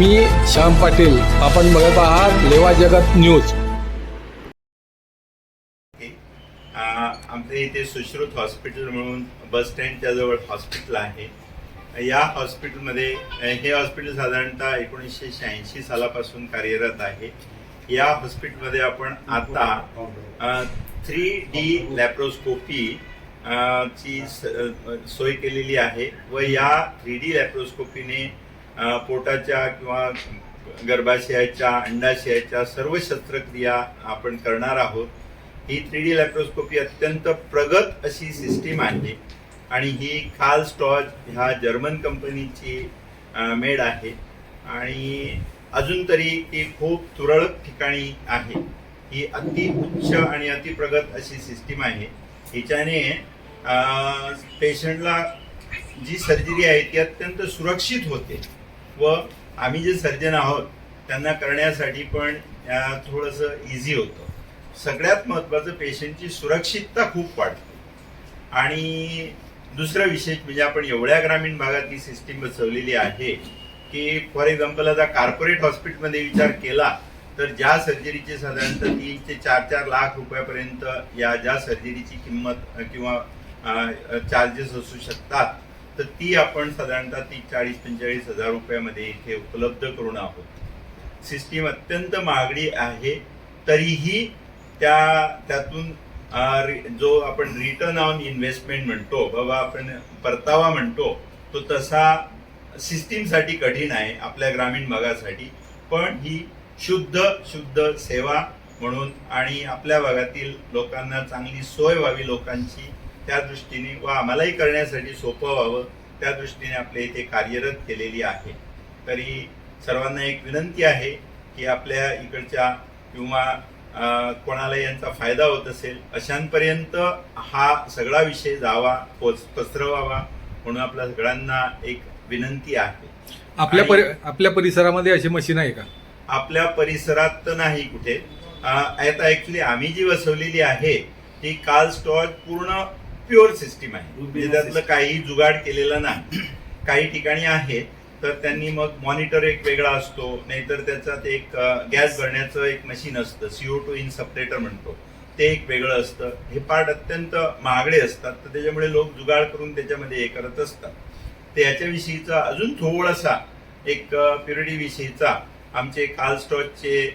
मी श्याम पाटील. आपण बघत आहात लेवा जगत न्यूज. आमच्या इथे सुश्रुत हॉस्पिटल म्हणून बस स्टँडच्या जवळ हॉस्पिटल आहे. या हॉस्पिटलमध्ये हे हॉस्पिटल साधारणतः एकोणीसशे शहाऐंशी सालापासून कार्यरत आहे. या हॉस्पिटलमध्ये आपण आता थ्री डी लॅप्रोस्कोपी ची स- सोय केलेली आहे व या थ्री डी लॅप्रोस्कोपीने पोटाच्या किंवा गर्भाशयाच्या अंडाशयाच्या सर्व शस्त्रक्रिया आपण करणार आहोत. ही थ्री डी लॅप्रोस्कोपी अत्यंत प्रगत अशी सिस्टीम आहे आणि ही खाल स्टॉज ह्या जर्मन कंपनीची मेड आहे. आणि अजून तरी ती खूप तुरळक ठिकाणी आहे. ही अति उच्च आणि अति प्रगत अशी सिस्टीम आहे. हिच्याने पेशंटला जी सर्जरी आहे ती अत्यंत सुरक्षित होते. व आम्ही जे सर्जन आहोत त्यांना करण्यासाठी पण थोडंसं इझी होतं. सगळ्यात महत्त्वाचं पेशंटची सुरक्षितता खूप वाढते. आणि दुसरं विशेष म्हणजे आपण एवढ्या ग्रामीण भागात ही सिस्टीम बसवलेली आहे की फॉर एक्झाम्पल आता कार्पोरेट हॉस्पिटलमध्ये विचार केला तर ज्या सर्जरीचे साधारणतः तीन ते चार चार लाख रुपयापर्यंत या ज्या सर्जरीची किंमत किंवा चार्जेस असू शकतात तर ती आपण साधारणतः ती चाळीस पंचेचाळीस हजार रुपयामध्ये इथे उपलब्ध करून आहोत. सिस्टीम अत्यंत महागडी आहे. तरीही त्या त्यातून जो आपण रिटर्न ऑन इन्व्हेस्टमेंट म्हणतो बाबा आपण परतावा म्हणतो तो तसा सिस्टीमसाठी कठीण आहे आपल्या ग्रामीण भागासाठी. पण ही शुद्ध शुद्ध सेवा म्हणून आणि आपल्या भागातील लोकांना चांगली सोय व्हावी लोकांची त्या दृष्टीने व आम्हालाही करण्यासाठी सोपं व्हावं त्या दृष्टीने आपल्या इथे कार्यरत केलेली आहे. तरी सर्वांना एक विनंती आहे की आपल्या इकडच्या किंवा कोणाला यांचा फायदा होत असेल अशांपर्यंत हा सगळा विषय जावा पोच पसरवावा म्हणून आपल्या सगळ्यांना एक विनंती आहे. आपल्या परि आपल्या परिसरामध्ये अशी मशीन आहे का? आपल्या परिसरात तर नाही कुठे. आता ऍक्च्युली आम्ही जी बसवलेली आहे ती काल स्टॉज पूर्ण प्युअर सिस्टीम आहे. म्हणजे त्यातलं काही जुगाड केलेला नाही. काही ठिकाणी आहे तर त्यांनी मग मॉनिटर एक वेगळा असतो नाहीतर त्याच्यात एक गॅस भरण्याचं एक मशीन असतं सीओ टू इन सपरेटर म्हणतो. ते एक वेगळं असतं. हे पार्ट अत्यंत महागडे असतात तर त्याच्यामुळे लोक जुगाड करून त्याच्यामध्ये हे करत असतात. तर याच्याविषयीचा अजून थोडासा एक प्युरिटी विषयीचा आमचे काल स्टॉचचे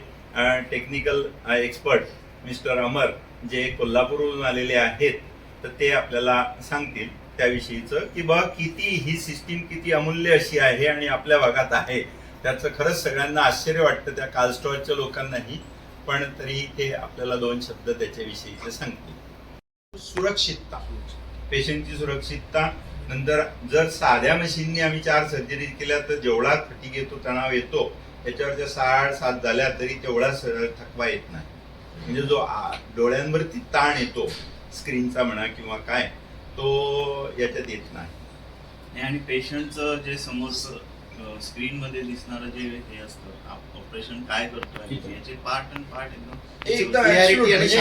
टेक्निकल एक्सपर्ट मिस्टर अमर जे कोल्हापूरहून आलेले आहेत तर ते आपल्याला सांगतील त्याविषयीचं की बा किती ही सिस्टीम किती अमूल्य अशी आहे आणि आपल्या भागात आहे. त्याचं खरंच सगळ्यांना आश्चर्य वाटतं त्या काल स्टॉलच्या लोकांनाही पण तरी ते आपल्याला दोन शब्द त्याच्याविषयीचे सांगतील. सुरक्षितता. पेशंटची सुरक्षितता. नंतर जर साध्या मशीननी आम्ही चार सर्जरी केल्या तर जेवढा थटीक येतो तणाव येतो त्याच्यावर त्याच्यावरच्या साठ सात झाल्या तरी तेवढा सरळ थकवा येत नाही. म्हणजे जो डोळ्यांवरती ताण येतो स्क्रीनचा म्हणा किंवा काय तो याच्यात येत नाही. नाही, आणि पेशंटचं जे समोरचं स्क्रीन मध्ये दिसणारं जे हे असतं ऑपरेशन काय करतोय याचे पार्ट अँड पार्ट एकदम आणि म्हणजे.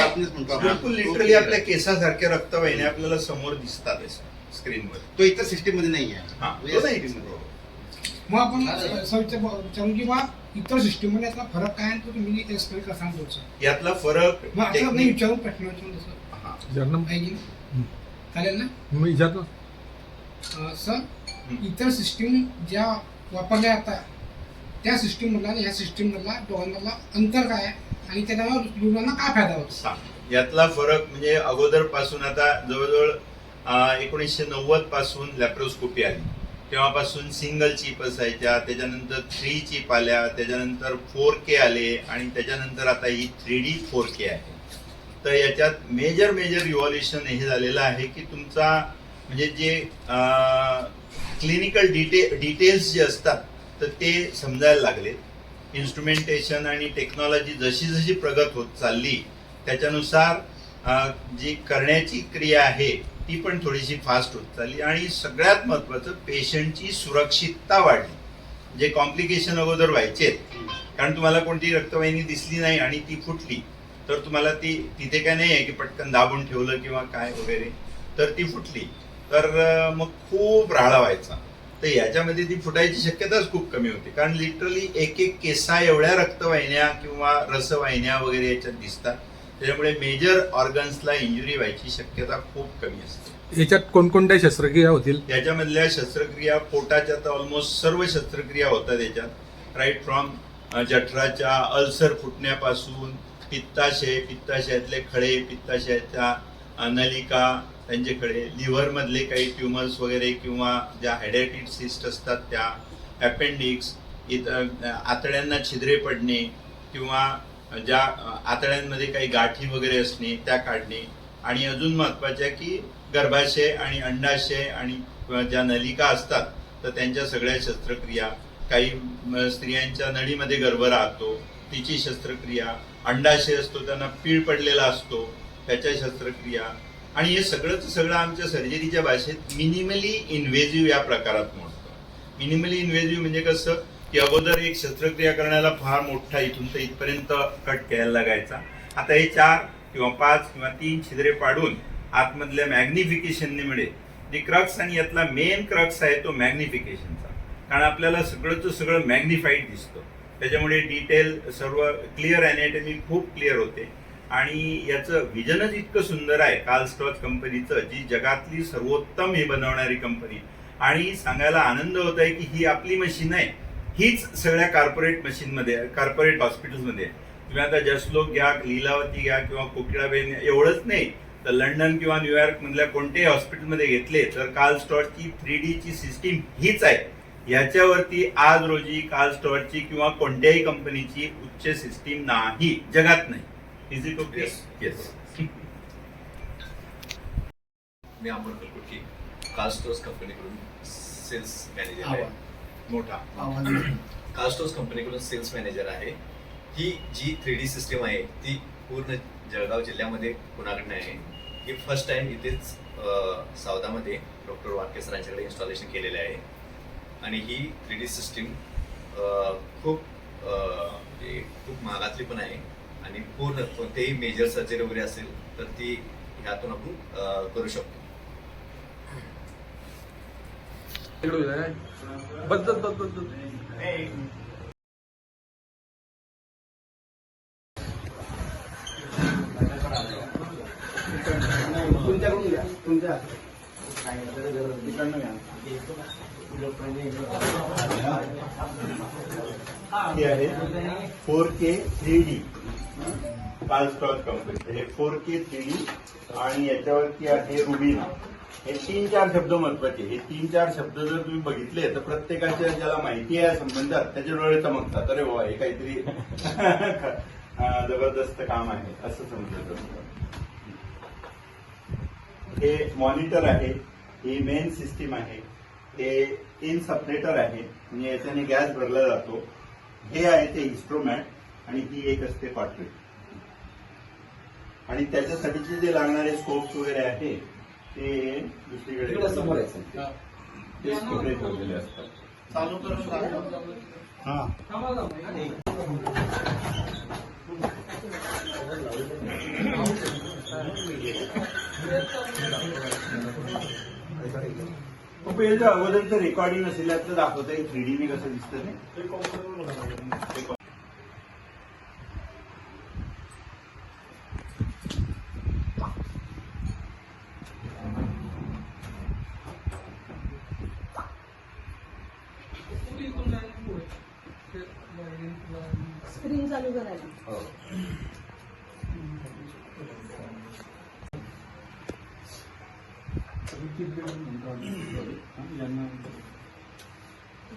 बिलकुल लिटरली आपल्या केसासारख्या रक्तवाहिन्या आपल्याला समोर दिसतात स्क्रीनवर तो इतर सिस्टीममध्ये नाही आहे. मग आपण बा इतर सिस्टीममध्ये यातला फरक काय आहे तो तुम्ही एक्सप्लेन सर यातला फरक नाही विचारून प्रश्न विचारून तसं हा. विचारणं पाहिजे हं. चालेल ना मी विचारतो अं, सर इतर सिस्टीम ज्या वापरल्या जातात त्या सिस्टीम मधला आणि ह्या सिस्टीम मधला दोघांमधला अंतर काय आहे आणि त्याच्यामुळे रुग्णांना काय फायदा होतो सांग. यातला फरक म्हणजे अगोदरपासून आता जवळजवळ एकोणीसशे नव्वदपासून लॅप्रोस्कोपी आली तेव्हापासून सिंगल चिप असायच्या त्याच्यानंतर थ्री चिप आल्या त्याच्यानंतर फोर के आले आणि त्याच्यानंतर आता ही थ्री डी फोर के आहे तर याच्यात मेजर मेजर रिव्हॉल्युशन हे झालेलं आहे की तुमचा म्हणजे जे क्लिनिकल डिटे डिटेल्स जे असतात तर ते समजायला लागले. इन्स्ट्रुमेंटेशन आणि टेक्नॉलॉजी जशी जशी प्रगत होत चालली त्याच्यानुसार जी करण्याची क्रिया आहे ती पण थोडीशी फास्ट होत चालली आणि सगळ्यात महत्त्वाचं पेशंटची सुरक्षितता वाढली. जे कॉम्प्लिकेशन अगोदर व्हायचे कारण तुम्हाला कोणती रक्तवाहिनी दिसली नाही आणि ती फुटली तर तुम्हाला ती तिथे काय नाही आहे की पटकन दाबून ठेवलं किंवा काय वगैरे. तर ती फुटली. तर मग खूप राळा व्हायचा. तर याच्यामध्ये ती फुटायची शक्यताच खूप कमी होती. कारण लिटरली एक एक केसा एवढ्या रक्तवाहिन्या किंवा रसवाहिन्या वगैरे याच्यात दिसतात. त्याच्यामुळे मेजर ऑर्गन्सला इंजुरी व्हायची शक्यता खूप कमी असते. याच्यात कोणकोणत्या शस्त्रक्रिया होतील? याच्यामधल्या शस्त्रक्रिया पोटाच्या तर ऑलमोस्ट सर्व शस्त्रक्रिया होतात याच्यात. राईट फ्रॉम जठराच्या अल्सर फुटण्यापासून पित्ताशय पित्ताशयातले खळे पित्ताशयाच्या नलिका त्यांचे खळे लिव्हरमधले काही ट्युमर्स वगैरे किंवा ज्या हायडायटिड सिस्ट असतात त्या अपेंडिक्स इत आतड्यांना छिद्रे पडणे किंवा ज्या आतड्यांमध्ये काही गाठी वगैरे असणे त्या काढणे. आणि अजून महत्त्वाच्या की गर्भाशय आणि अंडाशय आणि ज्या नलिका असतात तर त्यांच्या सगळ्या शस्त्रक्रिया. काही स्त्रियांच्या नळीमध्ये गर्भ राहतो तिची शस्त्रक्रिया. अंडाशय असतो त्यांना पीळ पडलेला असतो त्याच्या शस्त्रक्रिया. आणि हे सगळंच सगळं आमच्या सर्जरीच्या भाषेत मिनिमली इन्व्हेजिव्ह या प्रकारात मोडतो. मिनिमली इन्व्हेजिव्ह म्हणजे कसं की अगोदर एक शस्त्रक्रिया करण्याला फार मोठा इथून तर इथपर्यंत कट केला लागायचा. आता हे चार किंवा पाच किंवा तीन छिद्रे पाडून आतमधल्या मॅग्निफिकेशनने मिळेल. जे क्रक्स आणि यातला मेन क्रक्स आहे तो मॅग्निफिकेशनचा कारण आपल्याला सगळंच सगळं मॅग्निफाईड दिसतं. त्याच्यामुळे डिटेल सर्व क्लिअर अनॅटमी खूप क्लिअर होते. आणि याचं विजनच इतकं सुंदर आहे कार्ल स्टॉच कंपनीचं जी जगातली सर्वोत्तम हे बनवणारी कंपनी आणि सांगायला आनंद होत आहे की ही आपली मशीन आहे. हीच सगळ्या कॉर्पोरेट मशीनमध्ये कॉर्पोरेट हॉस्पिटल्समध्ये आहे. तुम्ही आता जसलोक घ्या लीलावती घ्या किंवा कोकिळाबेन एवढंच नाही. तर लंडन किंवा न्यूयॉर्क मधल्या कोणत्याही हॉस्पिटलमध्ये घेतले तर कार्ल स्टॉटची थ्री डीची सिस्टीम हीच आहे. याच्यावरती आज रोजी कार्ल स्टॉटची किंवा कोणत्याही कंपनीची उच्च सिस्टीम नाही. जगात नाही. Is it okay. येस मी अमोल कलकुटकी कास्टोस कंपनीकडून सेल्स मॅनेजर आहे. मोठा. कास्टोस कंपनीकडून सेल्स मॅनेजर आहे. ही जी थ्री डी सिस्टीम आहे ती पूर्ण जळगाव जिल्ह्यामध्ये कुणाकडनं आहे? ही फर्स्ट टाइम इथेच सावदामध्ये डॉक्टर वारके सरांच्याकडे इन्स्टॉलेशन केलेलं आहे. आणि ही थ्री डी सिस्टीम खूप म्हणजे खूप महागातली पण आहे आणि पूर्ण कोणतेही मेजर सर्जरी वगैरे असेल तर ती ह्यातून आपण करू शकतो बस बस बस बस बस. आहे four K three D Carl starch company हे फोर के थ्री डी आणि याच्यावरती आहे रुबीना हे तीन चार शब्द महत्त्वाचे. हे तीन चार शब्द जर तुम्ही बघितले तर प्रत्येकाच्या ज्याला माहिती आहे संबंधात त्याचे डोळे चमकतात. अरे बाबा हे काहीतरी जबरदस्त काम आहे असं समजत हे मॉनिटर आहे. ही मेन सिस्टीम आहे. हे इन सपरेटर आहे. म्हणजे याच्याने गॅस भरला जातो. हे आहे ते इन्स्ट्रुमेंट आणि ही एक असते कॉटरेट आणि त्याच्यासाठीचे जे लागणारे स्कोप्स वगैरे आहे ते दुसरीकडे ते तिकडे ठेवलेले असतात. हा. खूप याचं अगोदरचं रेकॉर्डिंग असेल यातलं दाखवता येईल. थ्री डी कसं दिसतं ते. स्क्रीन चालू करायला.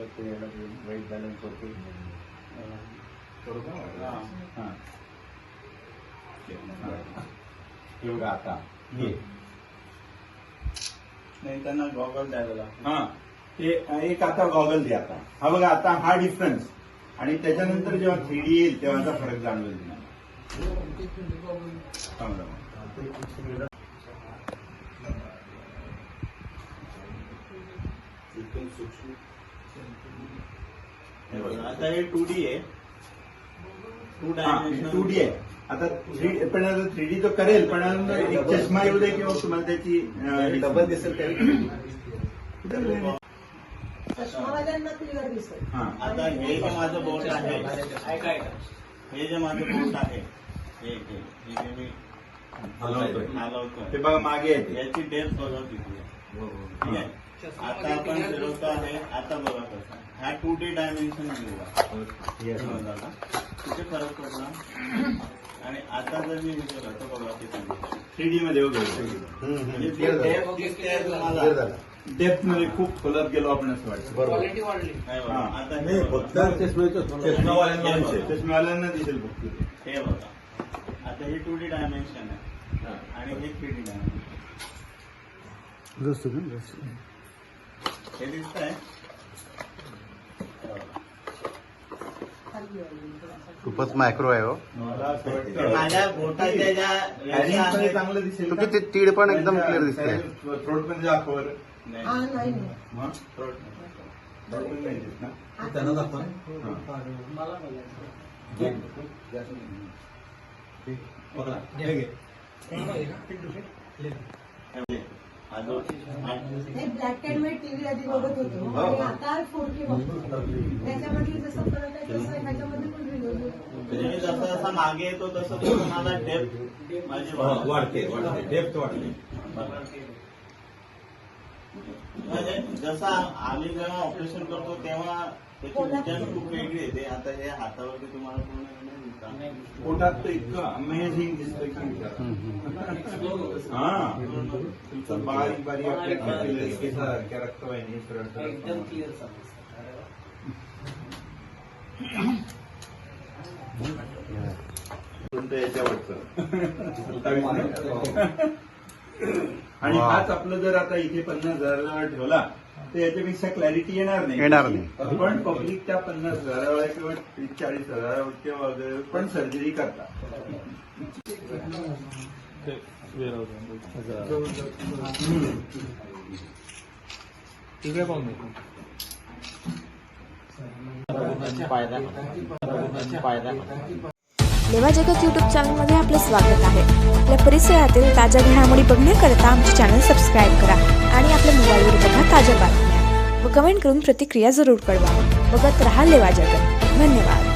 त्यामुळे किती जास्त आल्या एवढं आता? हे नाही त्यांना गॉगल द्यायला लागतो हा. एक आता गॉगल दे आता. हा बघा आता हा डिफरन्स आणि त्याच्यानंतर जेव्हा थ्री डी येईल तेव्हाचा फरक जाणवेल तुम्हाला. चांगलं. हे बघा, आता हे टू डी आहे. टू टू डी आहे. आता थ्री पण थ्री डी तो करेल पण एक चष्मा येऊ दे किंवा तुम्हाला त्याची डबल दिसेल. हा. आता हे जे माझं बोट आहे हे जे माझं बोट आहे हे जे मी हलवतोय. हलवतोय. ते बघा मागे. याची डेप्थ बघा आहे. ठीक आहे. आता आपण फिरवतो आहे आता बघा कसं. हा टू डी डायमेन्शन आहे बघा. किती फरक पडला. आणि आता जर मी विचारलं तर बघा किती थ्री डी मध्ये वगैरे म्हणजे डेप्थमध्ये खूप खोलात गेलो आपण असं वाटतं. हा. हे. बघा. चष्मावाल्यांना दिसेल चष्मावाल्यांना दिसेल फक्त. ते. हे बघा. आता हे टू डी डायमेन्शन आहे. आणि हे थ्री डी डायमेन्शन हे दिसत आहे. खूपच मायक्रो आहे हो. माझ्या बोटाच्या ज्या चांगलं दिसेल तो का? किती तीड पण एकदम क्लिअर दिसते. थ्रोटमध्ये दाखव बरं. नाही, हा नाही नाही. मग? throat. थ्रोटमध्ये नाही दिसत ना? त्यांना दाखवा हा. हा- हे ब्लॅक अँड व्हाईट टीव्ही आधी बघत होतो. आणि आता फोर के बघतो. त्याच्यामध्ये जसं फरक आहे तसं ह्याच्यामध्ये पण म्हणजे जसं जसं मागे येतो तसं तसं मला डेप्थ माझी वाढते. वाढते डेप्थ वाढते. म्हणजे जसं आम्ही जेव्हा ऑपरेशन करतो तेव्हा खूप येते आता हे हातावरती तुम्हाला पूर्ण पोटात तर इतकं अमेझिंग दिसतंय की हा तुमचं बारीक बारीक आपल्या capillaries रक्तवाहिनी सरळ कोणतं याच्यावरचं आणि हाच आपलं जर आता इथे पन्नास हजाराला ठेवला तर याच्यापेक्षा क्लॅरिटी येणार नाही. येणार नाही. पण पब्लिक त्या पन्नास हजारावर किंवा तीस चाळीस हजारावर किंवा वगैरे पण सर्जरी करतात. लेवा जगत यूट्यूब चॅनलमध्ये आपलं स्वागत आहे. आपल्या परिसरातील ताज्या घडामोडी बघण्याकरता आमचे चॅनल सबस्क्राईब करा. आणि आपल्या मोबाईलवर बघा ताज्या बातम्या. व कमेंट करून प्रतिक्रिया जरूर कळवा. बघत राहा लेवा जगत. धन्यवाद.